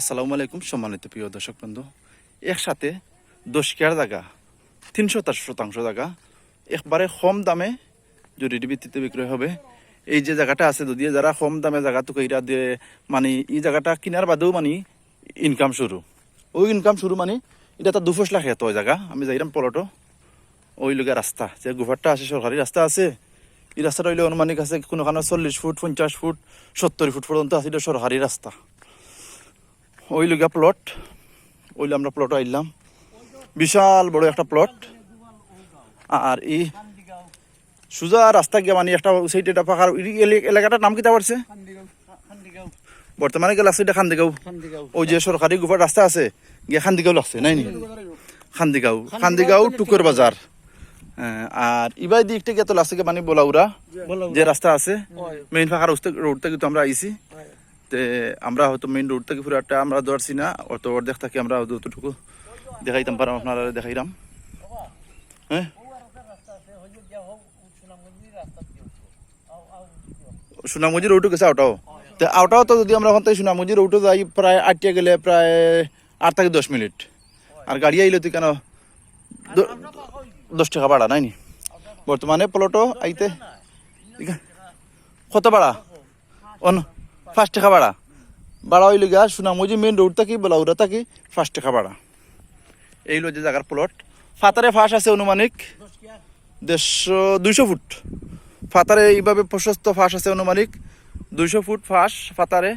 আসসালামু আলাইকুম সম্মানিত প্রিয় দর্শক বন্ধু। একসাথে দশ কেয়ার জায়গা তিনশো শতাংশ জায়গা, একবারে কম দামে জরুরি ভিত্তিতে বিক্রয় হবে। এই যে জায়গাটা আছে যদি যারা কম দামে জায়গা তো কইরা দিয়ে মানে এই জায়গাটা কিনার বাদেও মানে ইনকাম শুরু। ওই ইনকাম শুরু মানে এটা তো দুফস লাখ এত জায়গা। আমি যাইরাম পলটো, ওই লোকের রাস্তা। যে গুফারটা আছে, সরকারি রাস্তা আছে, এই রাস্তাটা হইলে অনুমানিক আছে কোনোখানে চল্লিশ ফুট, পঞ্চাশ ফুট, সত্তর ফুট পর্যন্ত আছে, এটা সরকারি রাস্তা। ওই লগা প্লট ওইলে আমরা প্লট আইলাম। বিশাল বড় একটা প্লট আর এই সুজা রাস্তা গিয়ে মানে একটা সেইটা এটা এলে- এলাকাটার নাম কিতা পারছে বর্তমানে গেলে আছে এটা খান্দিগাঁও। ওই যে সরকারি গুফার রাস্তা আছে গিয়ে খান্দিগাঁও লাগছে নাই নি? খান্দিগাঁও। খান্দিগাঁও টুকুর বাজার। হ্যাঁ, আর ইবাই দিকটা গিয়ে তো লাগছে মানে বলাউরা যে রাস্তা আছে মেইন ফাঁকার রোড থেকে তো আমরা আইছি। তে আমরা হয়তো মেইন রোড থেকে পুরাটা আমরা ধরছি না অত অর্ধেক থাকি আমরা যতটুকু দেখাইতাম পারাম আপনারা দেখাইলাম হ্যাঁ সোনামুজি রোডও গেছে আউটাও তে আউটাও তো যদি আমরা ওখান থেকে সোনামুজি রোডও যাই প্রায় আটটা গেলে প্রায় আট থেকে দশ মিনিট আর গাড়ি আইলে তুই কেন দশ টাকা ভাড়া নাই নি বর্তমানে প্লটও আইতে কত ভাড়া অন পাঁচ টাকা ভাড়া ভাড়া হইলে গা যে মেন রোড থাকি বলাউরা থাকি পাঁচ টাকা ভাড়া এই যে জায়গার প্লট ফাতারে ফাঁস আছে অনুমানিক দেড়শো, দুইশো ফুট। ফাতারে এইভাবে প্রশস্ত ফাঁস আছে অনুমানিক দুইশো ফুট ফাঁস ফাতারে,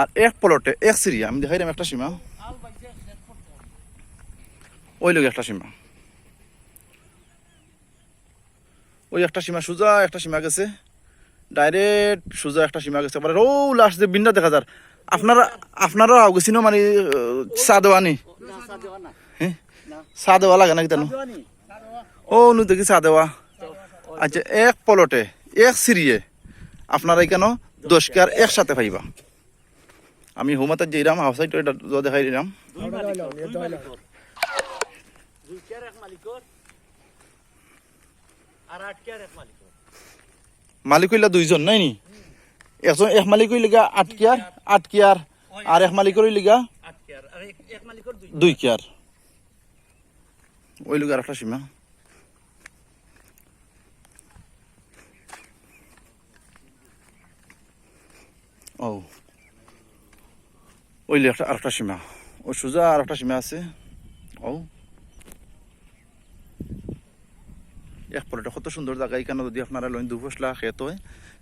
আর এক প্লটে এক সিরিয়া আমি দেখাইলাম একটা সীমা। ওই লোক একটা সীমা। ওই একটা সীমা সোজা, একটা সীমা গেছে। ডাইরেক্ট সোজা একটা সীমা গেছে। ও লাস্ট যে বিন্দা দেখা যার। আপনারা আপনারা আও গেছিল মানে চা দেওয়া নি চা দেওয়া লাগে নাকি তেন? ও নু দেখি চা দেওয়া আচ্ছা এক পলটে, এক সিরিয়ে। আপনারা কেন দশ কার একসাথে পাইবা? আমি হোমাতে যাইরাম আউটসাইড এটা দেখাই দিলাম। মালিক? হইলা দুইজন, নাই নি? একজন এক মালিক হইলে গা আট কেয়ার আট কেয়ার, আর এক মালিকের হইলে গা দুই কেয়ার। ওই লোক আর একটা সীমা। ও। ওই একটা আরেকটা সীমা। ও সোজা আর একটা সীমা আছে। ও। এক পলটা কত সুন্দর জায়গা এখানে যদি আপনারা লোন দু ফসলা খেত হয়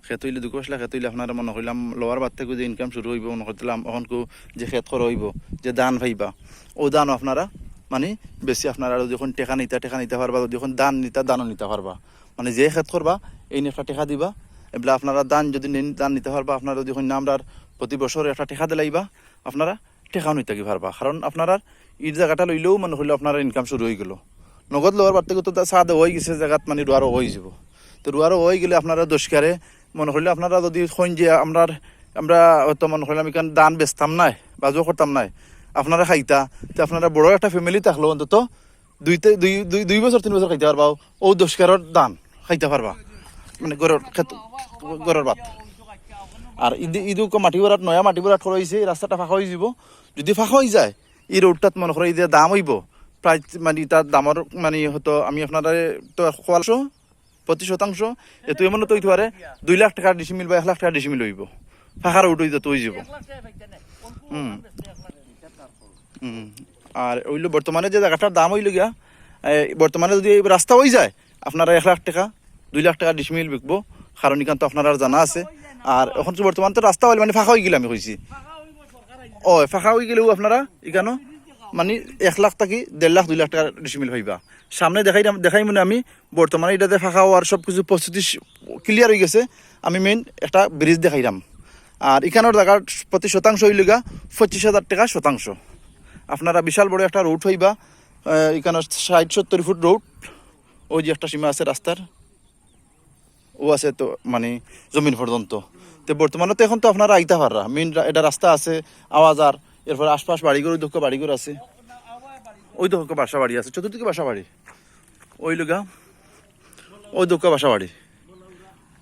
খেত হইলে দু ফসলা খেত হইলে আপনারা মনে করলাম লোয়ার বাদ থেকে যে ইনকাম শুরু হইব মনে করলাম এখন কো যে খেত করা হইব, যে দান ভাইবা। ও দানও আপনারা মানে বেশি আপনারা যখন টেকা নিতা, টেকা নিতে পারবা যখন দান নিতা দানও নিতে পারবা মানে যে খেত করবা এই নিয়ে টেকা দিবা। এগুলা আপনারা দান যদি দান নিতে পারবা আপনারা যখন নামরার প্রতি বছর একটা টেকা দিলাইবা আপনারা টেকাও নিতে পারবা কারণ আপনারা এই জায়গাটা লইলেও মনে হইলে আপনারা ইনকাম শুরু হয়ে গেল। নগদ লোয়ার বার থেকে তো চাঁদ হয়ে গেছে জায়গাত মানে রুয়ারও হয়ে যাব। তো রুয়ারও হয়ে গেলে আপনারা দোষকারে মনে করলে আপনারা যদি খোঁজ যে আমরা হয়তো মনে করলাম এখান দান বেচতাম নাই, বাজু করতাম নাই আপনারা খাইতা, তো আপনারা বড় একটা ফ্যামিলি থাকল অন্তত দুই দুই দুই বছর তিন বছর খাইতে পারবা ও দোষকারর দান খাইতে পারবা মানে গরর ক্ষেত গরর ভাত। আর ইদি, ইদু মাটি বরাত নয়া মাটি বরাত করাইছে এই রাস্তাটা ফাঁকা হয়ে যাব। যদি ফাঁকা হয়ে যায়, এই রোডটাত মনে করে যে দাম হইব। প্রায় মানে তার দামর মানে হয়তো আমি আপনারা তো খোয়ালশো প্রতি শতাংশ। এত এমন তো হইতে পারে দুই লাখ টাকা ডিসিমিল বা এক লাখ টাকা ডিসিমিল হইব ফাঁকা রোড হইতে তো হয়ে যাব হুম হুম আর ওইলো বর্তমানে যে জায়গাটার দাম হইল গিয়া বর্তমানে যদি রাস্তা হয়ে যায় আপনারা এক লাখ টাকা দুই লাখ টাকা ডিসমিল বিকবো। কারণ এখান তো আপনার জানা আছে। আর এখন তো বর্তমান তো রাস্তা হইলে মানে ফাঁকা হয়ে গেলে আমি কইছি। ও ফাঁকা হয়ে গেলেও আপনারা এখানো মানে এক লাখ থাকি দেড় লাখ, দুই লাখ টাকা ডিসমিল হইবা সামনে দেখাই দেখাই মানে আমি বর্তমানে এটাতে ফাঁকা হওয়ার সব কিছু প্রস্তুতি ক্লিয়ার হয়ে গেছে। আমি মেইন একটা ব্রিজ দেখাইলাম আর এখানের জায়গার প্রতি শতাংশ হইল গা পঁচিশ হাজার টাকা শতাংশ। আপনারা বিশাল বড় একটা রোড হইবা এখানে ষাট সত্তর ফুট রোড ওই যে একটা সীমা আছে রাস্তার ও আছে তো মানে জমিন পর্যন্ত তো বর্তমানে তো এখন তো আপনারা আইতে পাররা মেন এটা রাস্তা আছে আওয়াজ আর এরপর আশপাশ বাড়িঘর ওই দক্ষ বাড়িঘর আছে। ওই দক্ষ বাসা বাড়ি আছে, চতুর্দিকে বাসা বাড়ি। ওই লোকা ওই দক্ষ বাসা বাড়ি।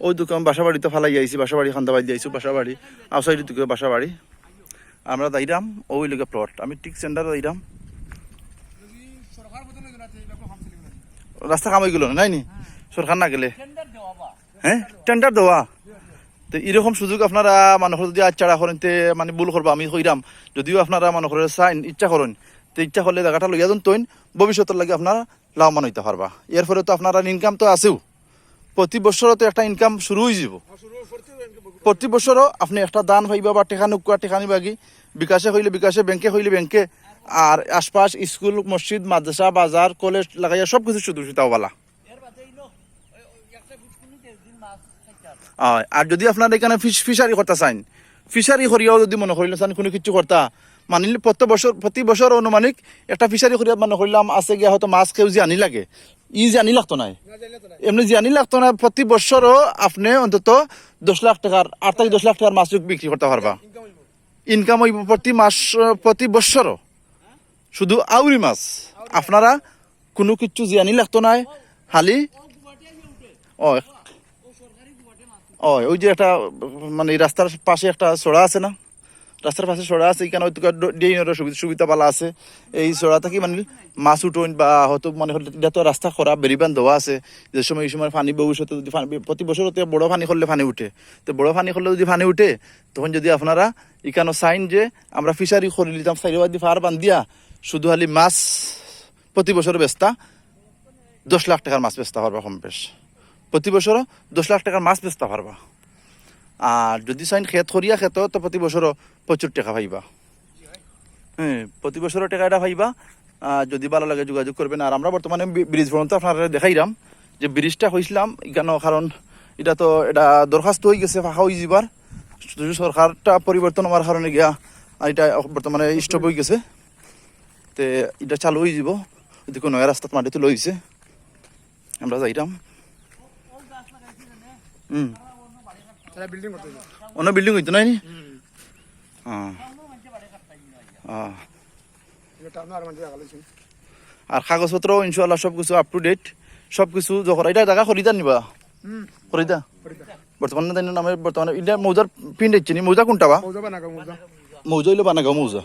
ওই দোকান বাসা বাড়িতে ফালাই আইছি, বাসা বাড়ি খান্দা বাড়ি আইসু বাসা বাড়ি। আউসাইড দিকে বাসা বাড়ি। আমরা যাইরাম, ওই লোকে প্লট আমি ঠিক সেন্টারে না রাস্তা কামাই গেল নাই নি সরকার না গেলে। হ্যাঁ? টেন্ডার দেওয়া তো এরকম সুযোগ আপনারা মানুষ যদি আচ্ছাড়া করেন তে মানে ভুল করব আমি কইরাম যদিও আপনারা মানুষের চাইন ইচ্ছা করেন তো ইচ্ছা করলে জায়গাটা লইয়া যান তৈন ভবিষ্যতের লাগে আপনারা লাভবান হইতে পারবা। এর ফলে তো আপনারা ইনকাম তো আছেও। প্রতি বছরও তো একটা ইনকাম শুরু হয়ে যাব বগুড়া প্রতি বছরও আপনি একটা দান পাইবা বা টেকা নুকুয়া টেকা নিবাগি বিকাশে হইলে বিকাশে ব্যাংকে হইলে ব্যাংকে। আর আশপাশ স্কুল মসজিদ মাদ্রাসা বাজার কলেজ লাগাইয়া সব কিছু হয় আর যদি আপনার এখানে ফিশ ফিশারি করতে চান, ফিশারি করিয়াও যদি মনে করিলে চান কোনো কিছু করতা, মানিলে প্রতি বছর প্রতি বছর অনুমানিক একটা ফিশারি করিয়া মনে করলাম, আছে গিয়া হয়তো মাছ কেউ আনি লাগে। ই আনি লাগতো নাই। এমনি জানি লাগতো না প্রতি বছরও আপনি অন্তত দশ লাখ টাকার আট থেকে দশ লাখ টাকার মাছ বিক্রি করতে পারবা। ইনকাম হইব প্রতি মাস, প্রতি বছরও। শুধু আউরি মাছ। আপনারা কোনো কিছু জিয়ানি লাগতো নাই, খালি ও ও ওই যে একটা মানে রাস্তার পাশে একটা চড়া আছে না? রাস্তার পাশে চড়া আছে, এখানে হয়তো ড্রেইনের সুবিধা সুবিধা পালা আছে। এই চড়া থাকি মানে মাছ উঠোন বা হয়তো মনে এটা তো রাস্তা করা বেরিবান দেওয়া আছে। যে সময় এই সময় পানি ভবিষ্যতে যদি পানি প্রতি বছরতে বড় পানি করলে পানি উঠে। তো বড় পানি করলে যদি পানি উঠে, তখন যদি আপনারা এখানে সাইন যে আমরা ফিশারি করে নিতাম, সাইডবাদি ফার বান্ধিয়া শুধু খালি মাছ প্রতি বছর বেচতা, দশ লাখ টাকার মাছ বেচতে পারবা কম বেশ। প্রতি বছরও দশ লাখ টাকার মাছ বেচতে পারবা। আর যদি চাইন খেত করিয়া খেত, তো প্রতি বছরও প্রচুর টাকা পাইবা। হ্যাঁ প্রতি বছরও টাকা এটা পাইবা যদি ভালো লাগে যোগাযোগ করবেন। আর আমরা বর্তমানে ব্রিজ পর্যন্ত আপনারা দেখাইলাম যে ব্রিজটা হয়েছিলাম কেন? কারণ এটা তো এটা দরখাস্ত হয়ে গেছে, ফাঁকা হয়ে যাবার সরকারটা পরিবর্তন হওয়ার কারণে গিয়া এটা বর্তমানে স্টপ হয়ে গেছে। তে এটা চালু হয়ে যাব দেখো নয়া রাস্তাত মাটিতে লইছে। আমরা যাইতাম। হুম। অন্য বিল্ডিং হইতো নাই নি আর কাগজপত্র ইনশাল্লাহ সব কিছু আপ টু ডেট সব কিছু যখন এটা জায়গা খরিদা নিবা। খরিদা বর্তমানে তাই নামে বর্তমানে এটা মৌজার পিন দিচ্ছে নি? মৌজা কোনটা বা? মৌজা হইল বানাগাঁও মৌজা।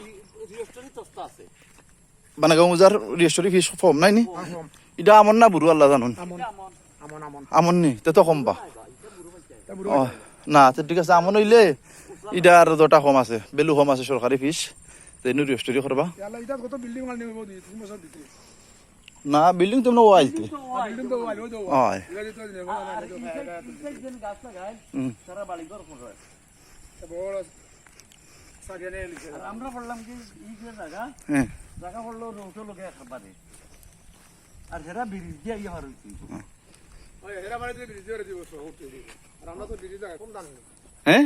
বানাগাঁও মৌজার রেজিস্ট্রি ফিস ফর্ম নাই নি এটা আমন না বুড়ো আল্লাহ জানুন? আমন। নি? তো কম বা। ও না তো ঠিক আছে আমন হইলে এটা আর দটা কম আছে বেলু কম আছে সরকারি ফিস তেনু রেজিস্ট্রি করবা না বিল্ডিং তুমি ওয়াইলতে বিল্ডিং তো ওয়াইল ওই হয়। এটা দিতে নেব হুম। বড় সাগেনে লিখে আমরা বললাম কি এই যে জায়গা হ্যাঁ জায়গা বলল লোকে খাবারে আর সেটা ব্রিজ দিয়ে ইয়ে হওয়ার হ্যাঁ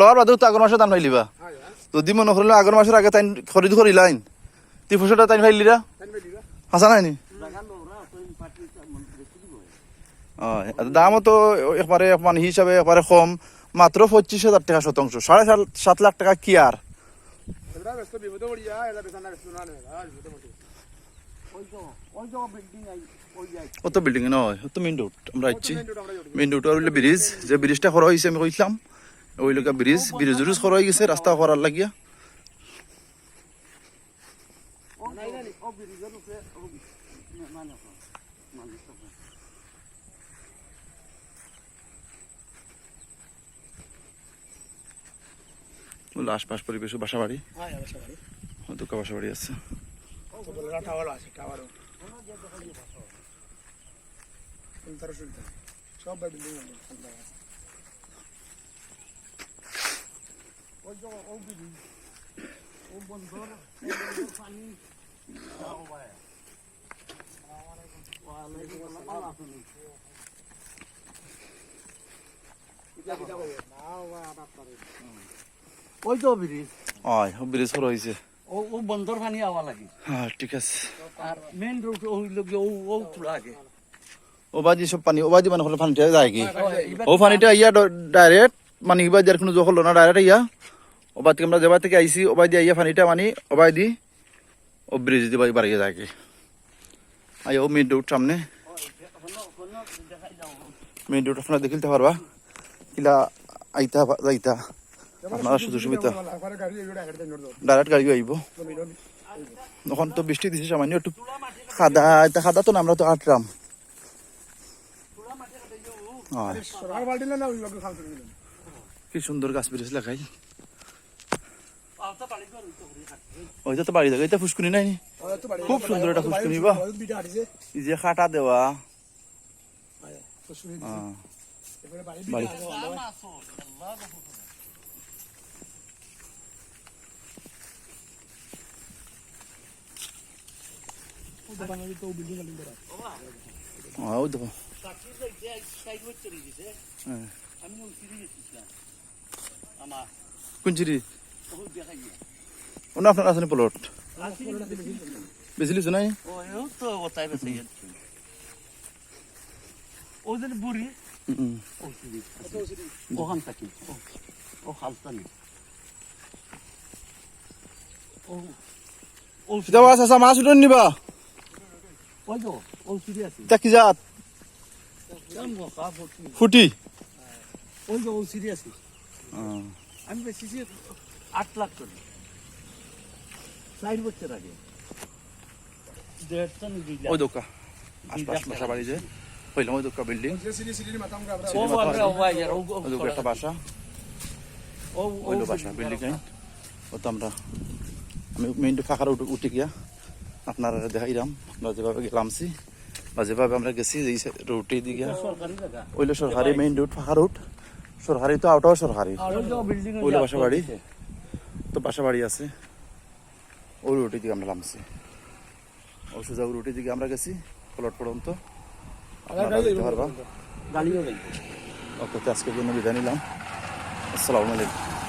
লওয়ার বাদেও তো আগর মাসে দান ফাইলিবা হ্যাঁ হ্যাঁ। যদি মনে করলে আগর মাসের আগে তাই খরিদ করিলাইন তি পয়সাটা তাই ফাইলিরা তাই বেদিবা হাসা নাই নি জায়গা লোরা তো পার্টি বেশি দিব আর দামও তো একবারে মানে হিসাবে একবারে কম। মাত্র পঁচিশ হাজার টাকা শতাংশ। সাড়ে সাত সাত লাখ টাকা কি আর ওই তো ওই তো বিল্ডিং আই অত বিল্ডিং নয় অত মেইন রোড আমরা আইছি। মেইন রোড আর ব্রিজ যে ব্রিজটা করা হয়েছে আমি কইছিলাম ওই লোকা ব্রিজ ব্রিজ ব্রিজ করা হয়ে গেছে রাস্তা করার লাগিয়া। মানে মানে আশপাশ পরিবেশ বাসা বাড়ি হয়তো বাসা বাড়ি আছে আছে তার সুবিধা সব ভাই বিল্ডিং ওই তো ও ব্রিজ ও বন্ধর পানি যাও ভাই ওয়ালাইকুম আসসালাম আপনি ওই তো ব্রিজ হয় ব্রিজ হয়েছে ও ও বন্ধর পানি আওয়া লাগে হ্যাঁ ঠিক আছে. আর মেন রোড হইল গিয়ে ও ও তোলা আগে ওবাজি সব পানি ওবাজি মানে হলে পানিটা যায় কি? ও পানিটা ইয়া ডাইরেক্ট মানে ইবা যার কোনো জখল না ডাইরেক্ট ইয়া। ওবাদ আমরা যেবা থেকে আইছি ওবাই দিয়ে ইয়া পানিটা মানে ওবাই দি ও ব্রিজ দিয়ে বাড়ি বাড়িয়ে যায় কি। আই ও মেন রোড সামনে মেন রোড আপনারা দেখিলতে পারবা। কিলা আইতা যাইতা। আপনারা সুযোগ সুবিধা ডাইরেক্ট গাড়ি আইব। তুমি এখন তো বৃষ্টি দিছে সামান্য একটু। খাদা খাদা তো না আমরা তো আটরাম হয় সরকার বাল্টি না ওই লোক খাল তুলে কি সুন্দর গাছ বেরিয়েছে লেখাই পাওতা পালি গেল তো ঘুরে খাচ্ছে ওইটা তো বাড়ি থাকে এটা ফুসকুনি নাই নি? খুব সুন্দর একটা ফুসকুনি বা দুইটা হাঁটিছে এই যে খাটা দেওয়া ফুসকুনি হ্যাঁ, এবারে বাড়ি বাড়ি সালাম আসো আল্লাহ গফুর দোকানে তো বিল্ডিং বিল্ডিং করা হ্যাঁ, ওই দেখো হ্যাঁ। কোন দেখাই অন্য আপনার আছে প্লট। বেশি লিছো নাই? ওদের বুড়ি ওখান থাকি ও- হালতা নেই। ও ও এটা মাছ উঠে নিবা। ওই তো ও আছে। কি জাত? ফুটি? ওই যে ও হ্যাঁ। আমি বেশিছি আট লাখ করে। চার বছর আগে ওই দোকা আশপাশ বাসা বাড়ি যে। হইলাম ওই দোকা বিল্ডিং ওই দোকা একটা বাসা। ও ওইলো বাসা বিল্ডিং ও তো আমরা আমি মেইনটা ফাঁকার উঠে উঠে গিয়া আপনারা দেখাইলাম। আমরা যেভাবে গেলামছি বা যেভাবে আমরা গেছি এই রুটে দিকে ওইলো সরকারি মেইন রুট ফাঁকা রুট সরকারি তো আউটাও সরকারি ওইলো বাসা বাড়ি তো বাসা বাড়ি আছে। ওই রুটের দিকে আমরা নামছি। ও সোজা রুটের দিকে আমরা গেছি প্লট পর্যন্ত। আপনারা দেখতে পারবা। ওকে তো আজকের জন্য বিদায় নিলাম। আসসালামু আলাইকুম।